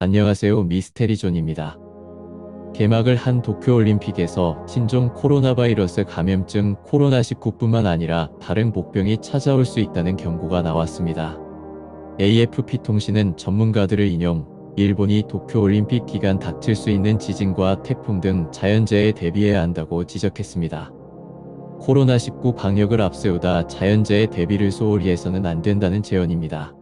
안녕하세요. 미스테리존입니다. 개막을 한 도쿄올림픽에서 신종 코로나 바이러스 감염증 코로나19뿐만 아니라 다른 복병이 찾아올 수 있다는 경고가 나왔습니다. AFP 통신은 전문가들을 인용, 일본이 도쿄올림픽 기간 닥칠 수 있는 지진과 태풍 등 자연재해에 대비해야 한다고 지적했습니다. 코로나19 방역을 앞세우다 자연재해 대비를 소홀히 해서는 안 된다는 제언입니다.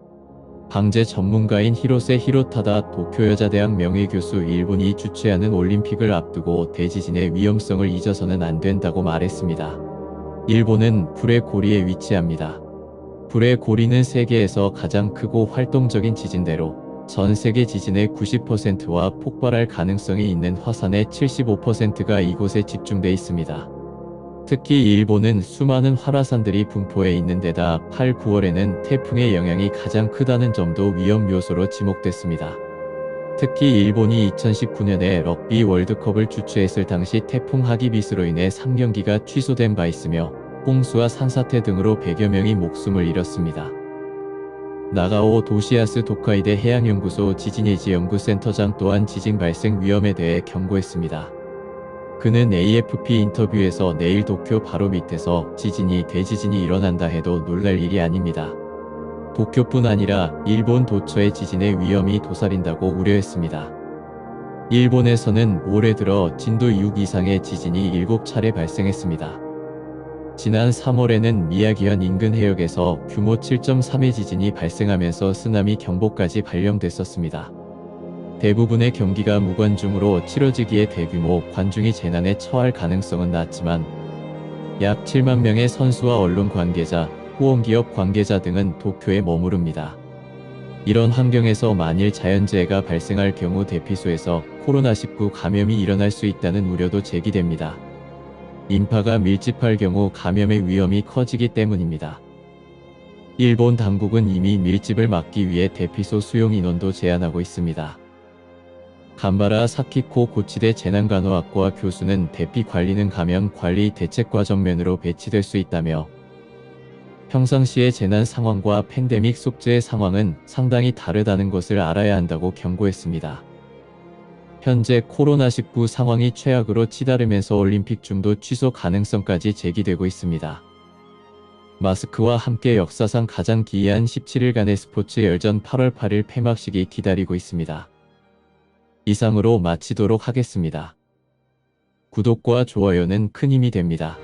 방재 전문가인 히로세 히로타다 도쿄여자대학 명예교수 일본이 주최하는 올림픽을 앞두고 대지진의 위험성을 잊어서는 안 된다고 말했습니다. 일본은 불의 고리에 위치합니다. 불의 고리는 세계에서 가장 크고 활동적인 지진대로 전 세계 지진의 90%와 폭발할 가능성이 있는 화산의 75%가 이곳에 집중돼 있습니다. 특히 일본은 수많은 활화산들이 분포해 있는 데다 8, 9월에는 태풍의 영향이 가장 크다는 점도 위험 요소로 지목됐습니다. 특히 일본이 2019년에 럭비 월드컵을 주최했을 당시 태풍 하기비스로 인해 3경기가 취소된 바 있으며 홍수와 산사태 등으로 100여 명이 목숨을 잃었습니다. 나가오 도시아스 도카이대 해양연구소 지진예지 연구센터장 또한 지진 발생 위험에 대해 경고했습니다. 그는 AFP 인터뷰에서 내일 도쿄 바로 밑에서 지진이 대지진이 일어난다 해도 놀랄 일이 아닙니다. 도쿄뿐 아니라 일본 도처의 지진의 위험이 도사린다고 우려했습니다. 일본에서는 올해 들어 진도 6 이상의 지진이 7차례 발생했습니다. 지난 3월에는 미야기현 인근 해역에서 규모 7.3의 지진이 발생하면서 쓰나미 경보까지 발령됐었습니다. 대부분의 경기가 무관중으로 치러지기에 대규모 관중이 재난에 처할 가능성은 낮지만 약 7만 명의 선수와 언론 관계자, 후원기업 관계자 등은 도쿄에 머무릅니다. 이런 환경에서 만일 자연재해가 발생할 경우 대피소에서 코로나19 감염이 일어날 수 있다는 우려도 제기됩니다. 인파가 밀집할 경우 감염의 위험이 커지기 때문입니다. 일본 당국은 이미 밀집을 막기 위해 대피소 수용 인원도 제한하고 있습니다. 간바라 사키코 고치대 재난간호학과 교수는 대피 관리는 감염 관리 대책과정면으로 배치될 수 있다며 평상시의 재난 상황과 팬데믹 속죄의 상황은 상당히 다르다는 것을 알아야 한다고 경고했습니다. 현재 코로나19 상황이 최악으로 치달으면서 올림픽 중도 취소 가능성까지 제기되고 있습니다. 마스크와 함께 역사상 가장 기이한 17일간의 스포츠 열전 8월 8일 폐막식이 기다리고 있습니다. 이상으로 마치도록 하겠습니다. 구독과 좋아요는 큰 힘이 됩니다.